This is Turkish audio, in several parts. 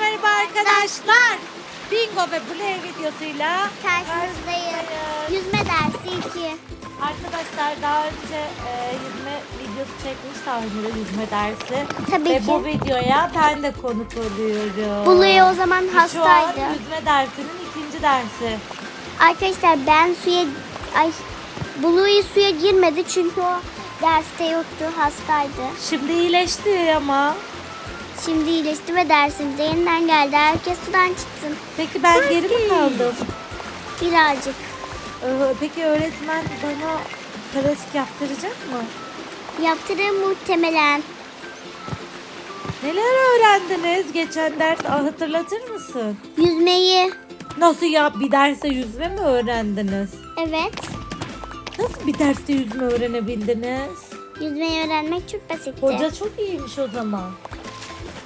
Herkese merhaba arkadaşlar. Bingo ve Play videosuyla Karşınızdayım. Yüzme dersi 2. Arkadaşlar daha önce e, yüzme videosu çekmiş daha önce de yüzme dersi. Tabii ve ki. bu videoya ben de konuk oluyorum. Buluyor o zaman Şu an hastaydı. yüzme dersinin ikinci dersi. Arkadaşlar ben suya ay Bulu'yu suya girmedi çünkü o derste yoktu hastaydı. Şimdi iyileşti ama. Şimdi iyileşti ve dersimize yeniden geldi. Herkes sudan çıksın. Peki ben geri mi kaldım? Birazcık. Ee, Peki öğretmen bana klasik yaptıracak mı? Yaptırır muhtemelen. Neler öğrendiniz geçen ders Ah, hatırlatır mısın? Yüzmeyi. Nasıl ya bir derse yüzme mi öğrendiniz? Evet. Nasıl bir derste yüzme öğrenebildiniz? Yüzmeyi öğrenmek çok basitti. Hoca çok iyiymiş o zaman.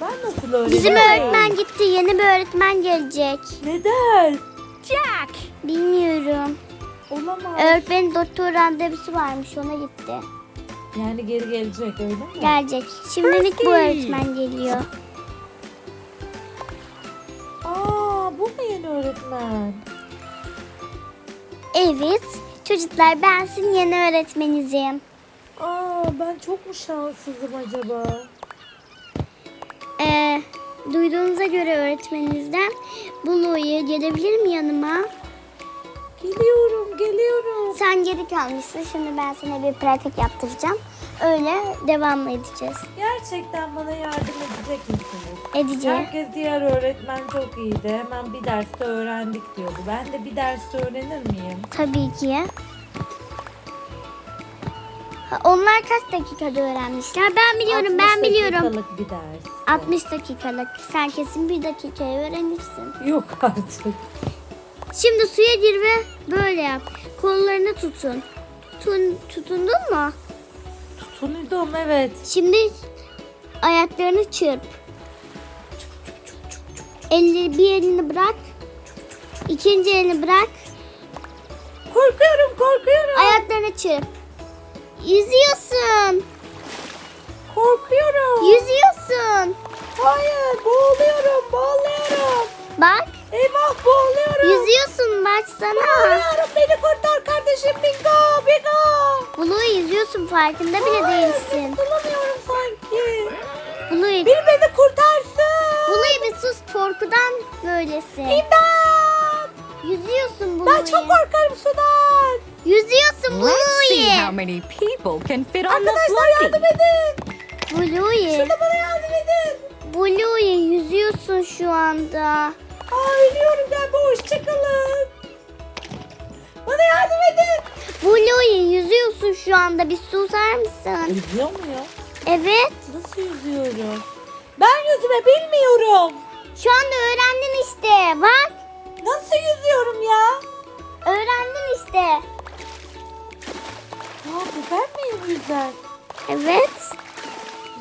Ben nasıl öğrendim? Bizim öğretmen gitti. Yeni bir öğretmen gelecek. Neden? Jack. Bilmiyorum. Olamaz. Öğretmenin doktor randevusu varmış ona gitti. Yani geri gelecek öyle mi? Gelecek. Şimdilik bu öğretmen geliyor. Aa bu mu yeni öğretmen? Evet. Çocuklar ben sizin yeni öğretmenizim. Aa ben çok mu şanssızım acaba? Duyduğunuza göre öğretmeninizden Bulu'yu gelebilir mi yanıma? Geliyorum geliyorum. Sen geri kalmışsın. Şimdi ben sana bir pratik yaptıracağım. Öyle devam edeceğiz. Gerçekten bana yardım edecek misiniz? Edeceğim. Herkes diğer öğretmen çok iyiydi. Hemen bir derste öğrendik diyordu. Ben de bir derste öğrenir miyim? Tabii ki. Ha, Onlar kaç dakikada öğrenmişler? Ben biliyorum, 60 ben biliyorum. dakikalık bir ders. 60 dakikalık. Sen kesin bir dakikaya öğrenirsin. Yok artık. Şimdi suya gir ve böyle yap. Kollarını tutun. Tutun, tutundun mu? Tutundum evet. Şimdi ayaklarını çırp. Elleri bir elini bırak. İkinci elini bırak. Korkuyorum korkuyorum. Ayaklarını çırp. Yüzüyorsun. Korkuyorum. Yüzüyorsun. Hayır boğuluyorum boğuluyorum. Bak. Eyvah boğuluyorum. Yüzüyorsun baksana. Boğuluyorum beni kurtar kardeşim bingo bingo. Bulu'yu yüzüyorsun farkında bile değilsin. Sulamıyorum sanki. Bulu'yu Biri beni kurtarsın. Bulu'yu bir sus korkudan böylesin. İmdat. Yüzüyorsun Bulu'yu. Ben çok korkarım sudan. Yüzüyorsun Let's see how many people can fit on the Arkadaşlar yardım floaty. edin. Bulu'yu. Şurada bana yardım edin. Bulu'yu yüzüyorsun şu anda. Aa ölüyorum ben bu hoşçakalın. Bana yardım edin. Bulu'yu yüzüyorsun şu anda. Bir susar mısın? Yüzüyor mu ya? Evet. Nasıl yüzüyorum? Ben yüzme bilmiyorum. Şu anda öğrendin işte. Bak. Nasıl yüzüyorum ya? Öğrendin işte. Ya bu ben miyim yüzen? Evet.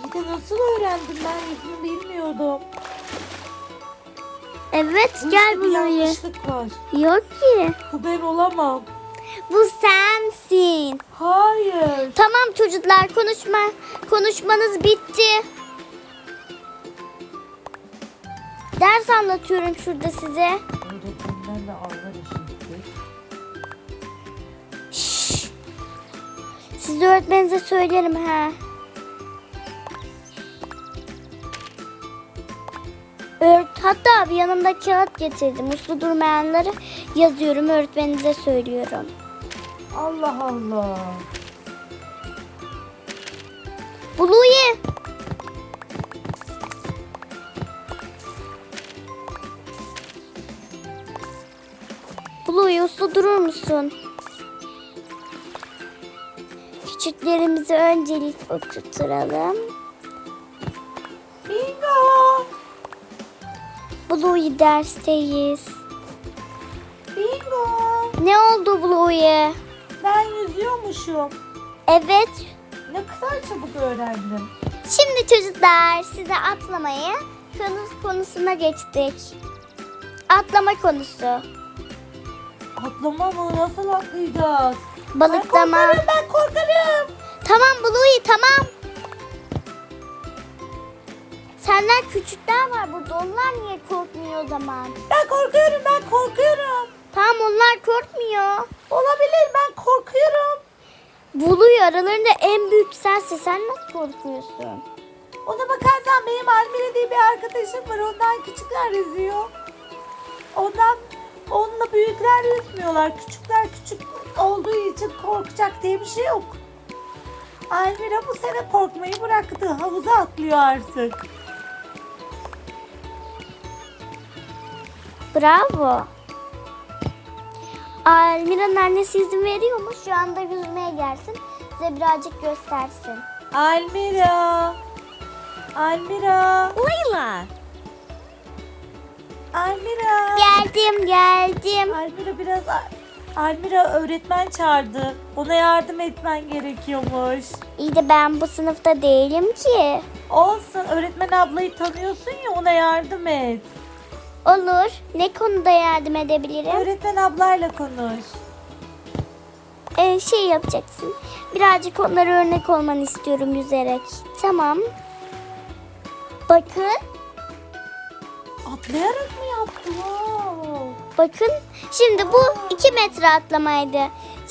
İyi de nasıl öğrendim ben yüzümü bilmiyordum. Evet Bu gel bir Bulu'yu. yanlışlık var. Yok ki. Bu ben olamam. Bu sensin. Hayır. Tamam çocuklar konuşma konuşmanız bitti. Ders anlatıyorum şurada size. Öğretmenden de ağlar. Siz öğretmeninize söylerim ha. Öğret Hatta bir yanımda kağıt getirdim. Uslu durmayanları yazıyorum öğretmeninize söylüyorum. Allah Allah. Buluye. Buluye uslu durur musun? Küçüklerimizi öncelik oturturalım. Bingo. Buluye dersteyiz. Bingo. Ne oldu Buluye? Ben yüzüyormuşum. Evet. Ne kadar çabuk öğrendim. Şimdi çocuklar size atlamayı konu konusuna geçtik. Atlama konusu. Atlama mı? Nasıl atlayacağız? Balıklama. Ben korkarım ben korkarım. Tamam Bluey tamam. Senden küçükler var burada. Onlar niye korkmuyor o zaman? Ben korkuyorum ben korkuyorum. Tamam onlar korkmuyor. Olabilir ben korkuyorum. Buluyor aralarında en büyük sensin. Sen nasıl korkuyorsun? Ona bakarsan benim Almira diye bir arkadaşım var. Ondan küçükler yüzüyor. Ondan onunla büyükler yüzmüyorlar. Küçükler küçük olduğu için korkacak diye bir şey yok. Almira bu sene korkmayı bıraktı. Havuza atlıyor artık. Bravo. Almira'nın annesi izin veriyor mu? Şu anda yüzmeye gelsin. Size birazcık göstersin. Almira. Almira. Layla! Almira. Geldim geldim. Almira biraz Almira öğretmen çağırdı. Ona yardım etmen gerekiyormuş. İyi de ben bu sınıfta değilim ki. Olsun öğretmen ablayı tanıyorsun ya ona yardım et. Olur. Ne konuda yardım edebilirim? Öğretmen ablayla konuş. Ee, şey yapacaksın. Birazcık onlara örnek olmanı istiyorum yüzerek. Tamam. Bakın. Atlayarak mı yaptı? Wow. Bakın. Şimdi bu 2 metre atlamaydı.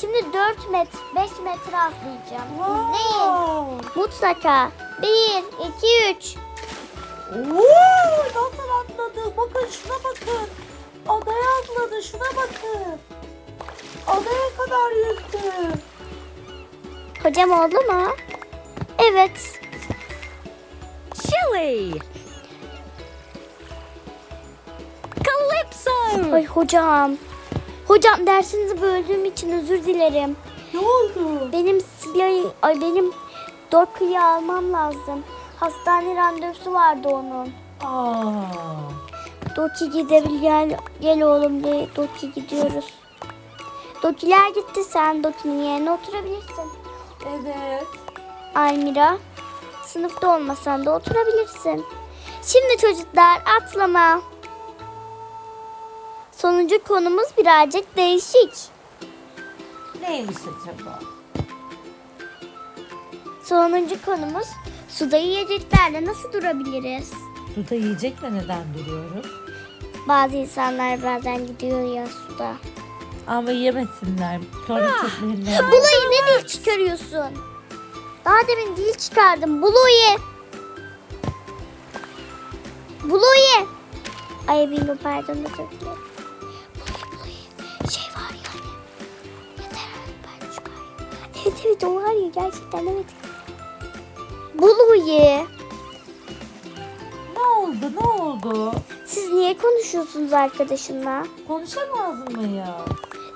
Şimdi 4 metre, 5 metre atlayacağım. İzleyin. Wow. Mutlaka. 1, 2, 3. Oo, nasıl atladı? Bakın şuna bakın. Adaya atladı şuna bakın. Adaya kadar yüzdü. Hocam oldu mu? Evet. Chili! Calypso! Ay hocam. Hocam dersinizi böldüğüm için özür dilerim. Ne oldu? Benim silahı, ay benim Doku'yu almam lazım. Hastane randevusu vardı onun. Aa. Doki gidebil gel, gel oğlum diye Doki gidiyoruz. Dokiler gitti sen Doki'nin yerine oturabilirsin. Evet. Almira sınıfta olmasan da oturabilirsin. Şimdi çocuklar atlama. Sonuncu konumuz birazcık değişik. Neymiş acaba? Sonuncu konumuz suda yiyeceklerle nasıl durabiliriz? Suda yiyecekle neden duruyoruz? Bazı insanlar bazen gidiyor ya suda. Ama yemesinler. Sonra çöplerine. Bulu'yu ne dil çıkarıyorsun? Daha demin dil çıkardım. Bulu'yu. Bulu'yu. Ay bingo pardon da çok. Evet evet o var ya gerçekten evet. Bulu'yu. Ne oldu? Ne oldu? Siz niye konuşuyorsunuz arkadaşınla? Konuşamaz mıyız?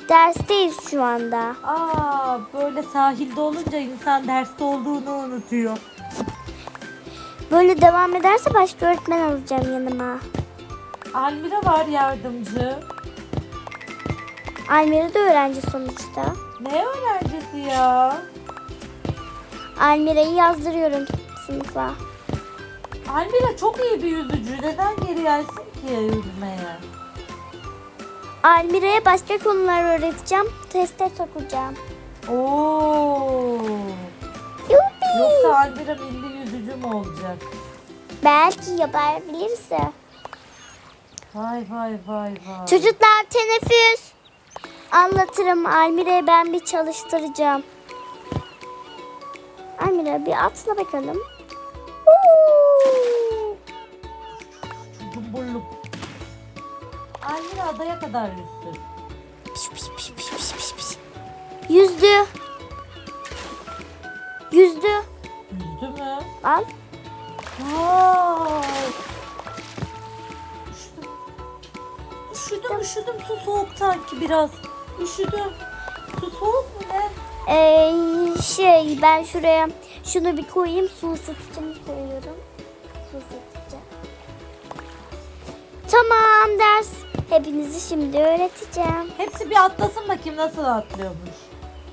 Dersteyiz şu anda. Aa, böyle sahilde olunca insan derste olduğunu unutuyor. Böyle devam ederse başka öğretmen alacağım yanıma. Almira var yardımcı. Almira da öğrenci sonuçta. Ne öğrencisi ya? Almira'yı yazdırıyorum sınıfa. Almira çok iyi bir yüzücü. Neden geri gelsin ki yüzmeye? Almira'ya başka konular öğreteceğim. Teste sokacağım. Oo. Yuppi. Yoksa Almira milli yüzücü mü olacak? Belki yapabilirse. Vay vay vay vay. Çocuklar teneffüs. Anlatırım. Almira'yı ben bir çalıştıracağım. Almira bir atla bakalım. Oo. Cumburluk. Almira adaya kadar yüzsün. Piş, piş, piş, piş, piş, piş, piş. Yüzdü. Yüzdü. Yüzdü mü? Al. Vay. Üşüdüm. Üşüdüm üşüdüm su soğuk sanki biraz. Üşüdüm. Su soğuk mu ne? Ee, şey ben şuraya şunu bir koyayım su ısıtıcımı koyuyorum. Su ısıtıcı. Tamam ders. Hepinizi şimdi öğreteceğim. Hepsi bir atlasın bakayım nasıl atlıyormuş.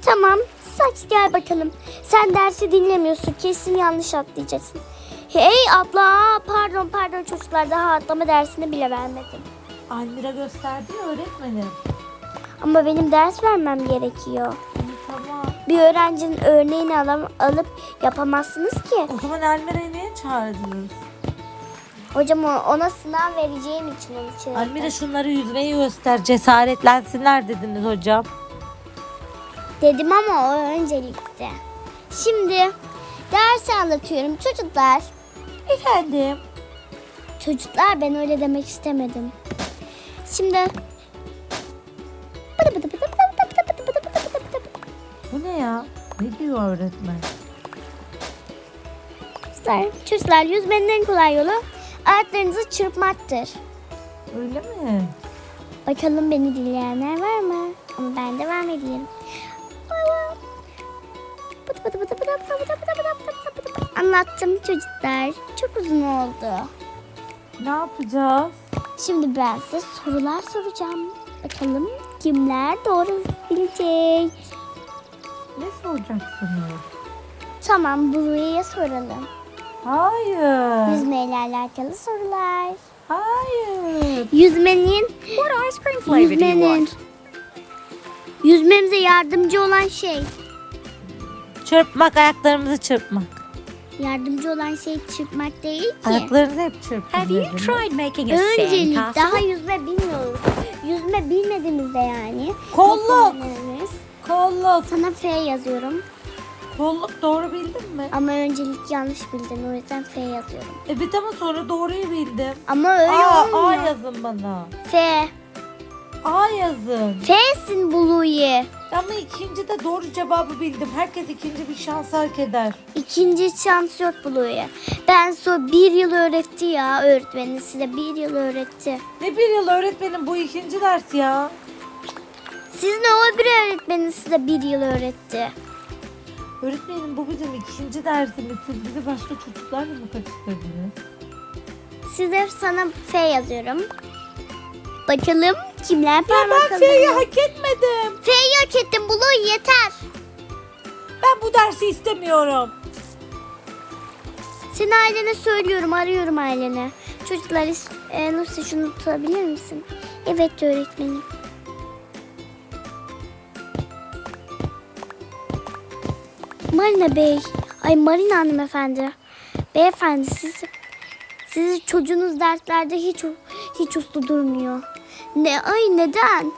Tamam saç gel bakalım. Sen dersi dinlemiyorsun kesin yanlış atlayacaksın. Hey atla Aa, pardon pardon çocuklar daha atlama dersini bile vermedim. Almira gösterdi ya öğretmenim. Ama benim ders vermem gerekiyor. Tamam. Bir öğrencinin örneğini alam- alıp yapamazsınız ki. O zaman Almira'yı niye çağırdınız? Hocam ona sınav vereceğim için onu çağırdım. Almira şunları yüzmeyi göster. Cesaretlensinler dediniz hocam. Dedim ama o öncelikti. Şimdi ders anlatıyorum çocuklar. Efendim. Çocuklar ben öyle demek istemedim. Şimdi Bu ne ya? Ne diyor öğretmen? Çocuklar, çocuklar yüzmenin en kolay yolu ayaklarınızı çırpmaktır. Öyle mi? Bakalım beni dinleyenler var mı? Ama ben devam edeyim. Anlattım çocuklar. Çok uzun oldu. Ne yapacağız? Şimdi ben size sorular soracağım. Bakalım kimler doğru bilecek. Ne soracaksınız? Tamam Blue'ya soralım. Hayır. Yüzmeyle alakalı sorular. Hayır. Yüzmenin, What ice cream flavor do you yüzmenin, want? yüzmemize yardımcı olan şey. Çırpmak, ayaklarımızı çırpmak. Yardımcı olan şey çırpmak değil ki. Ayaklarınızı hep çırpın. Have you tried making a Öncelik sandcastle? daha yüzme bilmiyoruz. Yüzme bilmediğimizde yani. Kolluk. Kolluk. Sana F yazıyorum. Kolluk doğru bildin mi? Ama öncelik yanlış bildin. O yüzden F yazıyorum. Evet ama sonra doğruyu bildim. Ama öyle Aa, A olmuyor. yazın bana. F. A yazın. F'sin Blue'yi. Ama ikinci de doğru cevabı bildim. Herkes ikinci bir şans hak eder. İkinci şans yok Blue'ya. Ben so bir yıl öğretti ya öğretmenin size bir yıl öğretti. Ne bir yıl öğretmenim bu ikinci ders ya. Sizin o bir öğretmenin size bir yıl öğretti. Öğretmenim bu bizim ikinci dersimiz. Siz bizi başka çocuklarla mı karıştırdınız? Size sana F yazıyorum. Bakalım kimler parmak Ben F'yi hak etmedim. F'yi hak ettim Blue yeter. Ben bu dersi istemiyorum. Seni ailene söylüyorum arıyorum ailene. Çocuklar e, Nursi şunu tutabilir misin? Evet öğretmenim. Marina Bey, ay Marina hanımefendi. Beyefendi siz, siz çocuğunuz derslerde hiç hiç uslu durmuyor. Ne ay neden?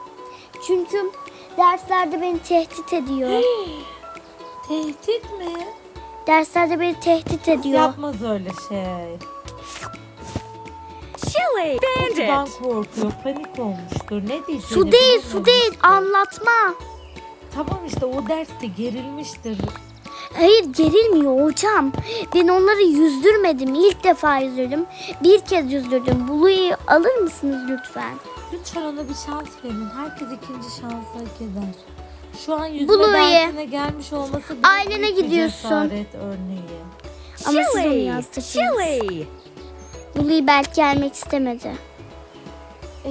Çünkü derslerde beni tehdit ediyor. Tehdit mi? derslerde beni tehdit ediyor. Yapmaz öyle şey. Chili! Sudan Bandit! korkuyor. Panik olmuştur. Ne diyeceğini Su değil, su değil. Anlatma. Tamam işte o derste gerilmiştir. Hayır gerilmiyor hocam. Ben onları yüzdürmedim. İlk defa yüzdürdüm. Bir kez yüzdürdüm. Blue'yu alır mısınız lütfen? Lütfen ona bir şans verin. Herkes ikinci şansı hak eder. Şu an yüzme Bulu'yu. dersine gelmiş olması bile Ailene büyük bir gidiyorsun. cesaret örneği. Ama siz onu yazdırdınız. Chili! Blue'yu belki gelmek istemedi.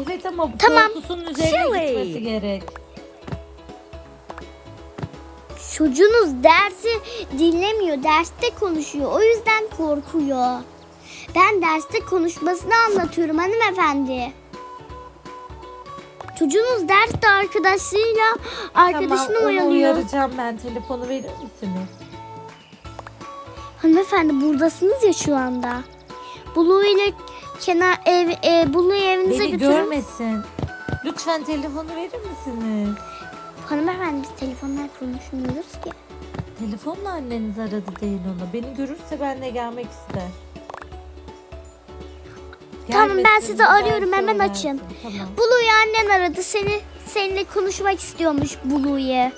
Evet ama bu Tamam. korkusunun üzerine Chili. gitmesi gerek. Çocuğunuz dersi dinlemiyor. Derste konuşuyor. O yüzden korkuyor. Ben derste konuşmasını anlatıyorum hanımefendi. Çocuğunuz derste arkadaşıyla arkadaşını tamam, oyalıyor. uyaracağım ben. Telefonu verir misiniz? Hanımefendi buradasınız ya şu anda. Blue ile kenar ev, e, Blue'yu evinize Beni götürün. görmesin. Lütfen telefonu verir misiniz? Hanımefendi biz telefonlar konuşmuyoruz ki. Telefonla anneniz aradı deyin ona. Beni görürse benle gelmek ister. Tamam, ben Gelmesin, sizi arıyorum, hemen açın. Tamam. Blue'yu annen aradı. Seni seninle konuşmak istiyormuş Blue'yu.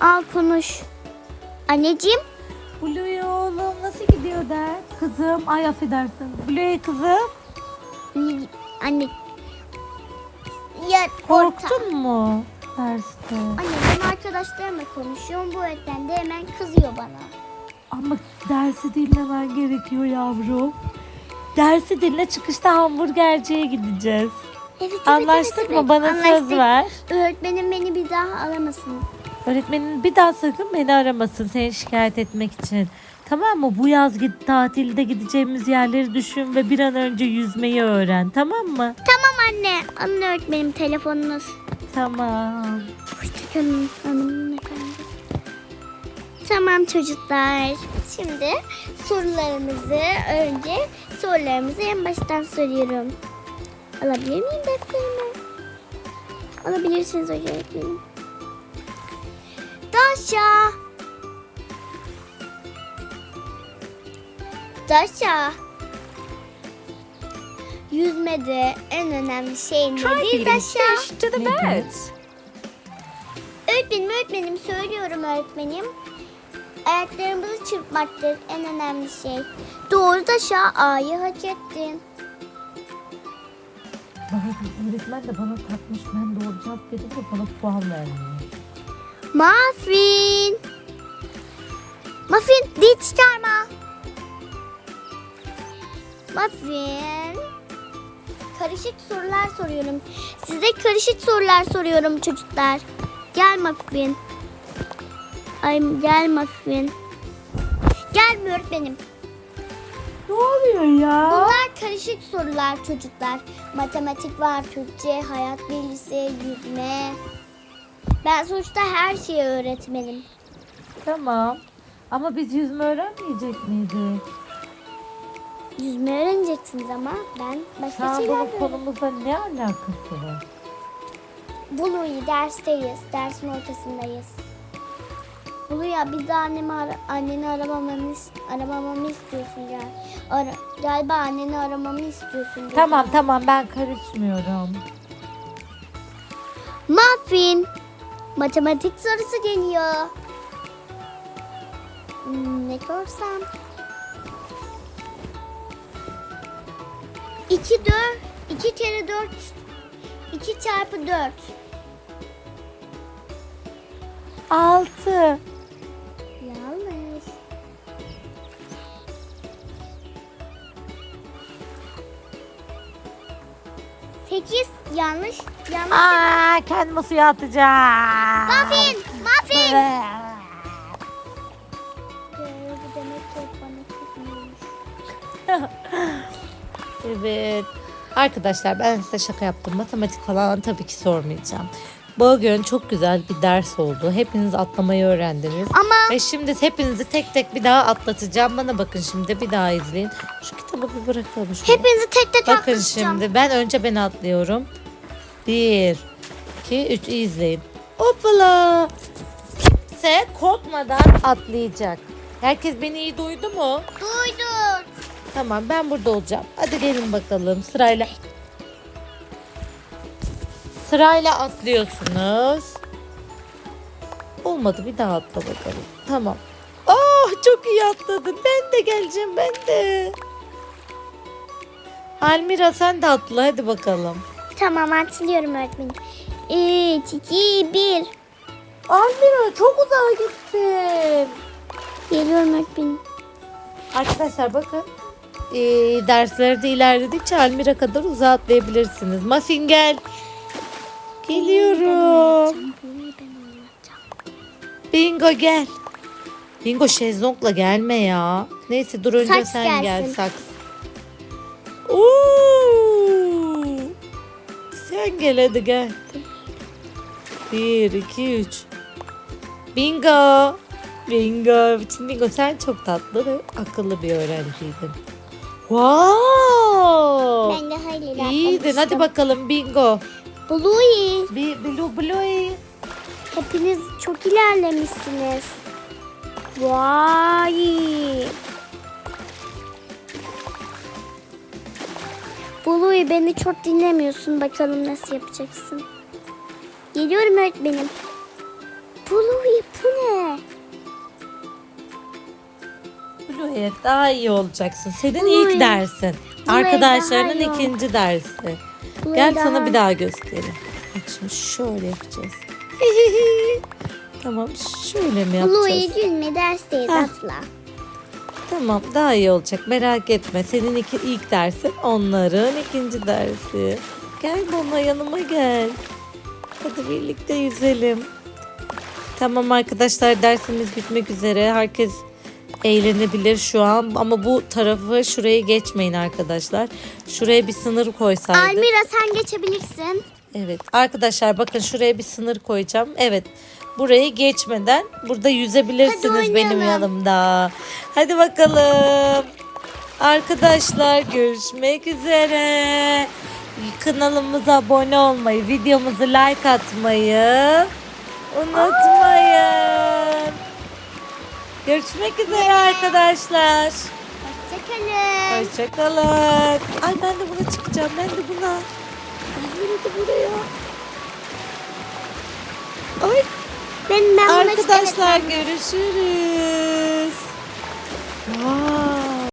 Al konuş. Anneciğim. Bluey oğlum nasıl gidiyor ders? Kızım ay affedersin. Bluey kızım Anne. Ya orta. korktun mu derste? Anne ben arkadaşlarımla konuşuyorum. Bu öğretmen de hemen kızıyor bana. Ama dersi dinlemen gerekiyor yavrum. Dersi dinle çıkışta hamburgerciye gideceğiz. Evet, evet, Anlaştık evet, mı? evet. Bana Anlaştık. söz ver. Öğretmenim beni bir daha aramasın. Öğretmenin bir daha sakın beni aramasın seni şikayet etmek için. Tamam mı? Bu yaz git tatilde gideceğimiz yerleri düşün ve bir an önce yüzmeyi öğren. Tamam mı? Tamam anne. Alın öğretmenim telefonunuz. Tamam. Hoşçakalın hanımefendi. Tamam çocuklar. Şimdi sorularımızı önce sorularımızı en baştan soruyorum. Alabilir miyim defterimi? Alabilirsiniz hocam öğretmenim. Daşa. Daşa. Yüzmede en önemli şey nedir Daşa? fish to the birds. Öğretmenim öğretmenim söylüyorum öğretmenim. Ayaklarımızı çırpmaktır en önemli şey. Doğru da şa A'yı hak ettin. Öğretmen de bana takmış. Ben doğru cevap de bana puan vermiyor. Muffin. Muffin dil çıkarma. Muffin. Karışık sorular soruyorum. Size karışık sorular soruyorum çocuklar. Gel Muffin. Ay gel Muffin. Gelmiyor benim. Ne oluyor ya? Bunlar karışık sorular çocuklar. Matematik var, Türkçe, hayat bilgisi, yüzme. Ben sonuçta her şeyi öğretmenim. Tamam. Ama biz yüzme öğrenmeyecek miydik? Yüzme öğreneceksiniz ama ben başka an şeyler bunun de konumuzla ne alakası var? Bulu'yu dersteyiz. Dersin ortasındayız. Olur ya bir de annemi ara, anneni aramamamı, aramamamı istiyorsun gel. Ara, galiba anneni aramamı istiyorsun. Gel. Tamam tamam ben karışmıyorum. Muffin. Matematik sorusu geliyor. Hmm, ne görsem? 2 4 2 kere 4 2 çarpı 4 6 yanlış. Yanlış. Aa, kendimi suya atacağım. Muffin! Muffin! Evet. Arkadaşlar ben size şaka yaptım. Matematik falan tabii ki sormayacağım. Bugün çok güzel bir ders oldu. Hepiniz atlamayı öğrendiniz. Ama Ve şimdi hepinizi tek tek bir daha atlatacağım. Bana bakın şimdi bir daha izleyin. Şu kitabı bir bırakalım. şöyle. hepinizi tek tek Bakın atlatacağım. şimdi ben önce ben atlıyorum. Bir, iki, üç iyi izleyin. Hoppala. Kimse korkmadan atlayacak. Herkes beni iyi duydu mu? Duyduk. Tamam ben burada olacağım. Hadi gelin bakalım sırayla. Sırayla atlıyorsunuz. Olmadı bir daha atla bakalım. Tamam. Oh çok iyi atladın. Ben de geleceğim ben de. Almira sen de atla hadi bakalım. Tamam atlıyorum öğretmenim. Üç, iki, bir. Almira çok uzağa gittin. Geliyorum öğretmenim. Arkadaşlar bakın. Ee, derslerde ilerledikçe Almira kadar uzağa atlayabilirsiniz. Muffin gel. Geliyorum. Bingo gel. Bingo şezlongla gelme ya. Neyse dur önce Saks sen gel gelsin. saks. Oo! Sen gel hadi gel. Bir, iki, üç. Bingo. Bingo. Bütün bingo sen çok tatlı ve akıllı bir öğrenciydin. Wow. Ben de hayli İyiydin. Hadi bakalım bingo. Bluey. Bir blue blue. Hepiniz çok ilerlemişsiniz. Vay. Bluey beni çok dinlemiyorsun. Bakalım nasıl yapacaksın. Geliyorum öğretmenim. Bluey bu ne? Blue'ye daha iyi olacaksın. Senin Bluey. ilk dersin. Bluey Arkadaşlarının daha ikinci dersi. Bluey Gel daha- sana bir daha göstereyim. Bak şimdi şöyle yapacağız. tamam şöyle mi Bluey yapacağız? gülme dersteyiz atla. Tamam daha iyi olacak merak etme. Senin iki, ilk dersin onların ikinci dersi. Gel bana yanıma gel. Hadi birlikte yüzelim. Tamam arkadaşlar dersimiz bitmek üzere. Herkes eğlenebilir şu an ama bu tarafı şuraya geçmeyin arkadaşlar. Şuraya bir sınır koysaydık. Almira sen geçebilirsin. Evet arkadaşlar bakın şuraya bir sınır koyacağım. Evet burayı geçmeden burada yüzebilirsiniz benim yanımda. Hadi bakalım. Arkadaşlar görüşmek üzere. Kanalımıza abone olmayı, videomuzu like atmayı unutmayın. Görüşmek üzere arkadaşlar. Hoşçakalın. Hoşçakalın. Ay ben de buna çıkacağım. Ben de buna. De buraya. Ay Ben, ben arkadaşlar görüşürüz. Vay.